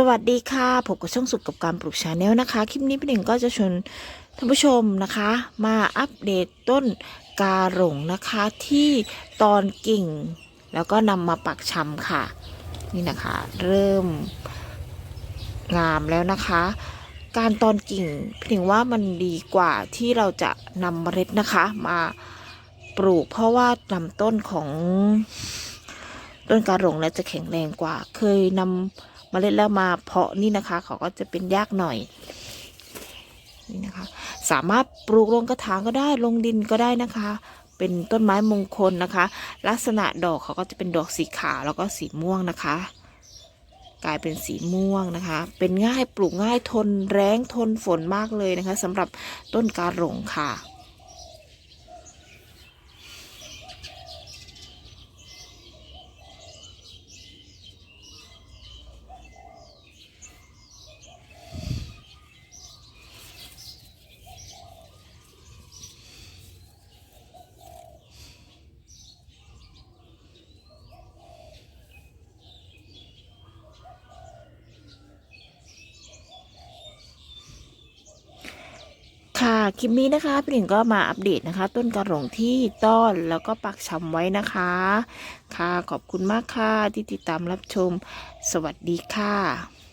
สวัสดีค่ะผมกับช่องสุขกับการปลูกชาแนลนะคะ คลิปนี้พี่หนึ่งก็จะชวนท่านผู้ชมนะคะ มาอัปเดตต้นกาหลงนะคะที่ตอนกิ่ง แล้วก็นำมาปักชำค่ะ นี่นะคะ เริ่มงามแล้วนะคะ การตอนกิ่งพี่หนึ่งว่ามันดีกว่าที่เราจะนำเมล็ดนะคะ มาปลูกเพราะว่าลำต้นของต้นกาหลงเนี่ยจะแข็งแรงกว่าเคยนำ เมล็ดแล้วมาเพาะนี่นะคะ เขาก็จะเป็นยากหน่อยนี่นะคะ สามารถปลูกลงกระถางก็ได้ลงดินก็ได้นะคะ เป็นต้นไม้มงคลนะคะ ลักษณะดอกเขาก็จะเป็นดอกสีขาวแล้วก็สีม่วงนะคะ กลายเป็นสีม่วงนะคะ เป็นง่ายปลูกง่ายทนแรงทนฝนมากเลยนะคะสำหรับต้นกาหลงค่ะ ค่ะคลิปนี้นะคะพี่หนิงก็มาอัปเดตนะคะ ต้นกระหลงที่ต้อนแล้วก็ปักชำไว้นะคะ ค่ะขอบคุณมากค่ะที่ติดตามรับชม สวัสดีค่ะ